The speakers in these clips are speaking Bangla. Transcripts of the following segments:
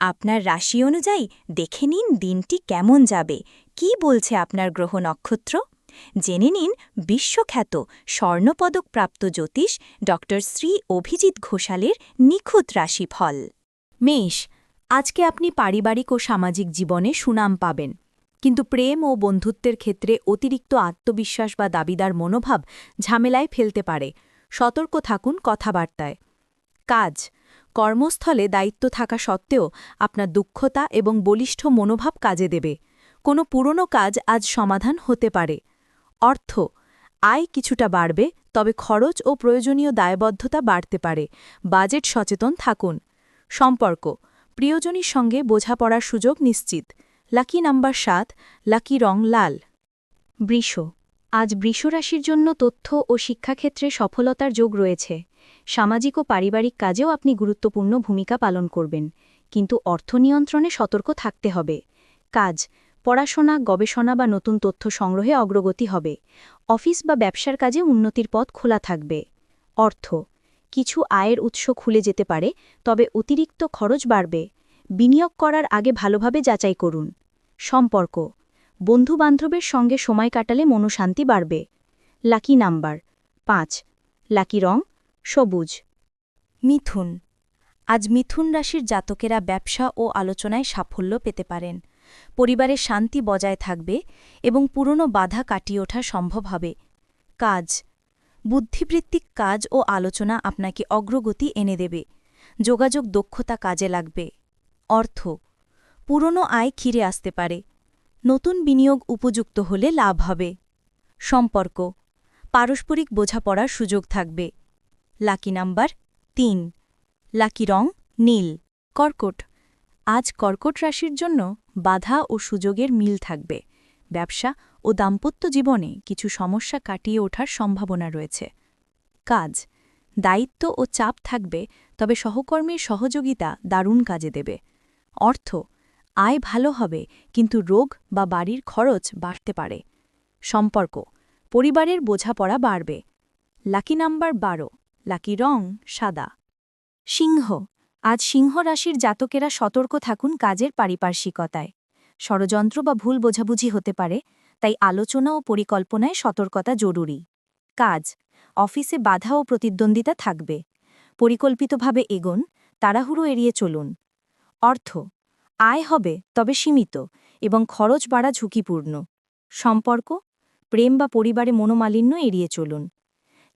আপনার রাশি অনুযায়ী দেখে নিন দিনটি কেমন যাবে। কি বলছে আপনার গ্রহ নক্ষত্র? জেনে নিন বিশ্বখ্যাত স্বর্ণপদকপ্রাপ্ত জ্যোতিষ ড শ্রী অভিজিৎ ঘোষালের নিখুঁত রাশিফল। মেষ, আজকে আপনি পারিবারিক ও সামাজিক জীবনে সুনাম পাবেন। কিন্তু প্রেম ও বন্ধুত্বের ক্ষেত্রে অতিরিক্ত আত্মবিশ্বাস বা দাবিদার মনোভাব ঝামেলায় ফেলতে পারে। সতর্ক থাকুন কথাবার্তায়। কাজ কর্মস্থলে দায়িত্ব থাকা সত্ত্বেও আপনার দুঃখতা এবং বলিষ্ঠ মনোভাব কাজে দেবে। কোনো পুরনো কাজ আজ সমাধান হতে পারে। অর্থ, আয় কিছুটা বাড়বে, তবে খরচ ও প্রয়োজনীয় দায়বদ্ধতা বাড়তে পারে। বাজেট সচেতন থাকুন। সম্পর্ক, প্রিয়জনীর সঙ্গে বোঝাপড়ার সুযোগ নিশ্চিত। লাকি নাম্বার সাত, লাকি রং লাল। বৃষ, আজ বৃষরাশির জন্য তথ্য ও শিক্ষাক্ষেত্রে সফলতার যোগ রয়েছে। সামাজিক ও পারিবারিক কাজেও আপনি গুরুত্বপূর্ণ ভূমিকা পালন করবেন, কিন্তু অর্থ নিয়ন্ত্রণে সতর্ক থাকতে হবে। কাজ, পড়াশোনা, গবেষণা বা নতুন তথ্য সংগ্রহে অগ্রগতি হবে। অফিস বা ব্যবসার কাজে উন্নতির পথ খোলা থাকবে। অর্থ, কিছু আয়ের উৎস খুলে যেতে পারে, তবে অতিরিক্ত খরচ বাড়বে। বিনিয়োগ করার আগে ভালোভাবে যাচাই করুন। সম্পর্ক, বন্ধুবান্ধবের সঙ্গে সময় কাটালে মনোশান্তি বাড়বে। লাকি নাম্বার, পাঁচ, লাকি রং সবুজ। মিথুন। আজ মিথুন রাশির জাতকেরা ব্যবসা ও আলোচনায় সাফল্য পেতে পারেন। পরিবারের শান্তি বজায় থাকবে এবং পুরনো বাধা কাটিয়ে ওঠা সম্ভব হবে। কাজ। বুদ্ধিবৃত্তিক কাজ ও আলোচনা আপনাকে অগ্রগতি এনে দেবে। যোগাযোগ দক্ষতা কাজে লাগবে। অর্থ। পুরনো আয় খিরে আসতে পারে। নতুন বিনিয়োগ উপযুক্ত হলে লাভ হবে। সম্পর্ক। পারস্পরিক বোঝাপড়ার সুযোগ থাকবে। লাকি নাম্বার তিন। লাকি রং নীল। কর্কট। আজ কর্কট রাশির জন্য বাধা ও সুযোগের মিল থাকবে। ব্যবসা ও দাম্পত্য জীবনে কিছু সমস্যা কাটিয়ে ওঠার সম্ভাবনা রয়েছে। কাজ। দায়িত্ব ও চাপ থাকবে, তবে সহকর্মীর সহযোগিতা দারুণ কাজে দেবে। অর্থ। আয় ভালো হবে, কিন্তু রোগ বা বাড়ির খরচ বাড়তে পারে। সম্পর্ক। পরিবারের বোঝাপড়া বাড়বে। লাকি নাম্বার বারো। লাকি রং সাদা। সিংহ। আজ সিংহ রাশির জাতকেরা সতর্ক থাকুন কাজের পারিপার্শ্বিকতায়। ষড়যন্ত্র বা ভুল বোঝাবুঝি হতে পারে, তাই আলোচনা ও পরিকল্পনায় সতর্কতা জরুরি। কাজ। অফিসে বাধা ও প্রতিদ্বন্দ্বিতা থাকবে। পরিকল্পিতভাবে এগোন, তাড়াহুড়ো এড়িয়ে চলুন। অর্থ। আয় হবে, তবে সীমিত এবং খরচ বাড়া ঝুঁকিপূর্ণ। সম্পর্ক। প্রেম বা পরিবারে মনোমালিন্য এড়িয়ে চলুন।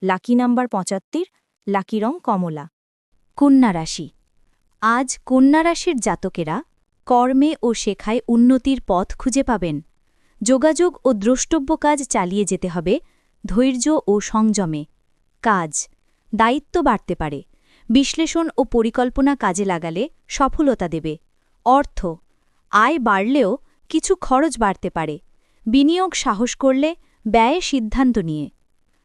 লাকি নাম্বার পঁচাত্তর লাকি রং কমলা। কন্যা রাশি। আজ কন্যা রাশির জাতকেরা কর্মে ও শেখায় উন্নতির পথ খুঁজে পাবেন। যোগাযোগ ও দ্রষ্টব্য কাজ চালিয়ে যেতে হবে ধৈর্য ও সংযমে। কাজ। দায়িত্ব বাড়তে পারে। বিশ্লেষণ ও পরিকল্পনা কাজে লাগালে সফলতা দেবে। অর্থ। আয় বাড়লেও কিছু খরচ বাড়তে পারে। বিনিয়োগ সাহস করলে ব্যয়ে সিদ্ধান্ত নিয়ে।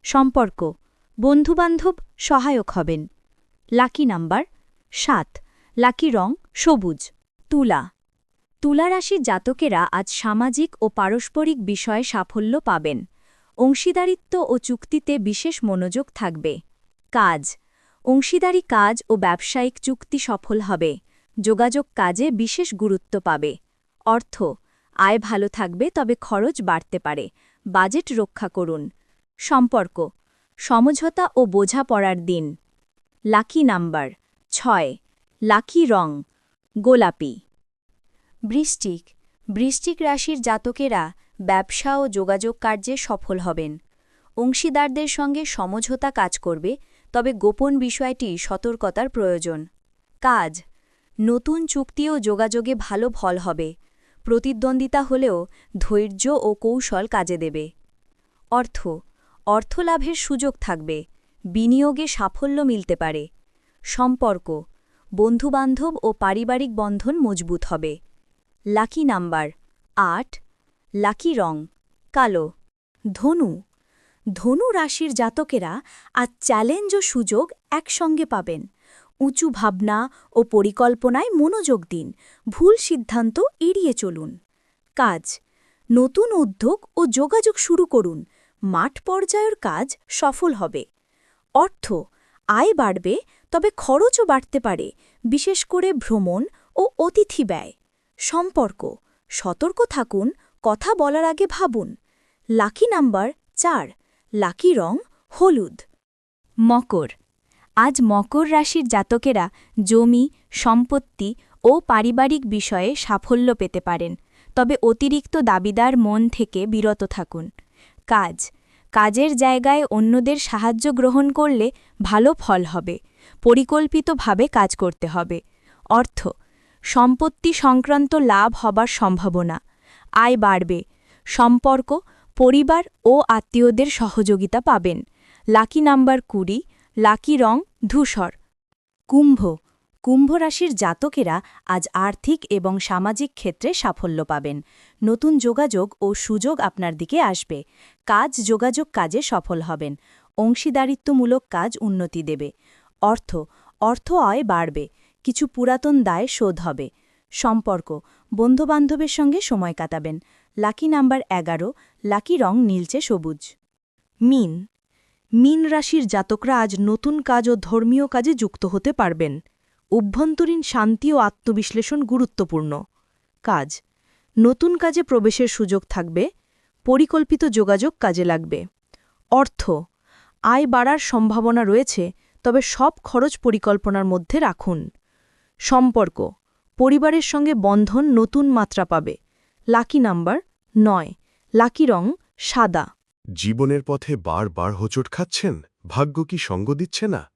সম্পর্ক। বন্ধুবান্ধব সহায়ক হবেন। লাকি নাম্বার সাত। লাকি রং সবুজ। তুলা। তুলা রাশির জাতকেরা আজ সামাজিক ও পারস্পরিক বিষয়ে সাফল্য পাবেন। অংশীদারিত্ব ও চুক্তিতে বিশেষ মনোযোগ থাকবে। কাজ। অংশীদারি কাজ ও ব্যবসায়িক চুক্তি সফল হবে। যোগাযোগ কাজে বিশেষ গুরুত্ব পাবে। অর্থ। আয় ভালো থাকবে তবে খরচ বাড়তে পারে। বাজেট রক্ষা করুন। সম্পর্ক। সমঝোতা ও বোঝাপড়ার দিন। লাকি নাম্বার ছয়, লাকি রং, গোলাপি। বৃষ্টিক বৃষ্টিক রাশির জাতকেরা ব্যবসা ও যোগাযোগ কার্যে সফল হবেন। অংশীদারদের সঙ্গে সমঝোতা কাজ করবে, তবে গোপন বিষয়টি সতর্কতার প্রয়োজন। কাজ, নতুন চুক্তি ও যোগাযোগে ভালো ফল হবে। প্রতিদ্বন্দ্বিতা হলেও ধৈর্য ও কৌশল কাজে দেবে। অর্থ অর্থলাভের সুযোগ থাকবে, বিনিয়োগে সাফল্য মিলতে পারে। সম্পর্ক, বন্ধুবান্ধব ও পারিবারিক বন্ধন মজবুত হবে। লাকি নাম্বার, আট, লাকি রং, কালো। ধনু ধনু রাশির জাতকেরা আজ চ্যালেঞ্জ ও সুযোগ একসঙ্গে পাবেন। উঁচু ভাবনা ও পরিকল্পনায় মনোযোগ দিন, ভুল সিদ্ধান্ত এড়িয়ে চলুন। কাজ, নতুন উদ্যোগ ও যোগাযোগ শুরু করুন মাঠ পর্যায়ের কাজ সফল হবে। অর্থ, আয় বাড়বে, তবে খরচও বাড়তে পারে, বিশেষ করে ভ্রমণ ও অতিথি ব্যয়। সম্পর্ক, সতর্ক থাকুন, কথা বলার আগে ভাবুন। লাকি নাম্বার চার, লাকি রং হলুদ। মকর, আজ মকর রাশির জাতকেরা জমি, সম্পত্তি ও পারিবারিক বিষয়ে সাফল্য পেতে পারেন, তবে অতিরিক্ত দাবিদার মন থেকে বিরত থাকুন। কাজ কাজের জায়গায় অন্যদের সাহায্য গ্রহণ করলে ভালো ফল হবে, পরিকল্পিতভাবে কাজ করতে হবে। অর্থ, সম্পত্তি সংক্রান্ত লাভ হবার সম্ভাবনা, আয় বাড়বে, সম্পর্ক, পরিবার ও আত্মীয়দের সহযোগিতা পাবেন। লাকি নাম্বার কুড়ি, লাকি রং ধূসর। কুম্ভ কুম্ভ রাশির জাতকেরা আজ আর্থিক এবং সামাজিক ক্ষেত্রে সাফল্য পাবেন। নতুন যোগাযোগ ও সুযোগ আপনার দিকে আসবে। কাজ, যোগাযোগ কাজে সফল হবেন। অংশীদারিত্বমূলক কাজ উন্নতি দেবে। অর্থ অর্থ আয় বাড়বে। কিছু পুরাতন দায় শোধ হবে। সম্পর্ক, বন্ধুবান্ধবের সঙ্গে সময় কাটাবেন। লাকি নাম্বার এগারো, লাকি রং নীলচে সবুজ। মিন মিন রাশির জাতকরা আজ নতুন কাজ ও ধর্মীয় কাজে যুক্ত হতে পারবেন। অভ্যন্তরীণ শান্তি ও আত্মবিশ্লেষণ গুরুত্বপূর্ণ। কাজ। নতুন কাজে প্রবেশের সুযোগ থাকবে, পরিকল্পিত যোগাযোগ কাজে লাগবে। অর্থ। আয় বাড়ার সম্ভাবনা রয়েছে, তবে সব খরচ পরিকল্পনার মধ্যে রাখুন। সম্পর্ক। পরিবারের সঙ্গে বন্ধন নতুন মাত্রা পাবে। লাকি নাম্বার নয়। লাকি রং সাদা। জীবনের পথে বারবার হোঁচট খাচ্ছেন? ভাগ্য কি সঙ্গ দিচ্ছে না?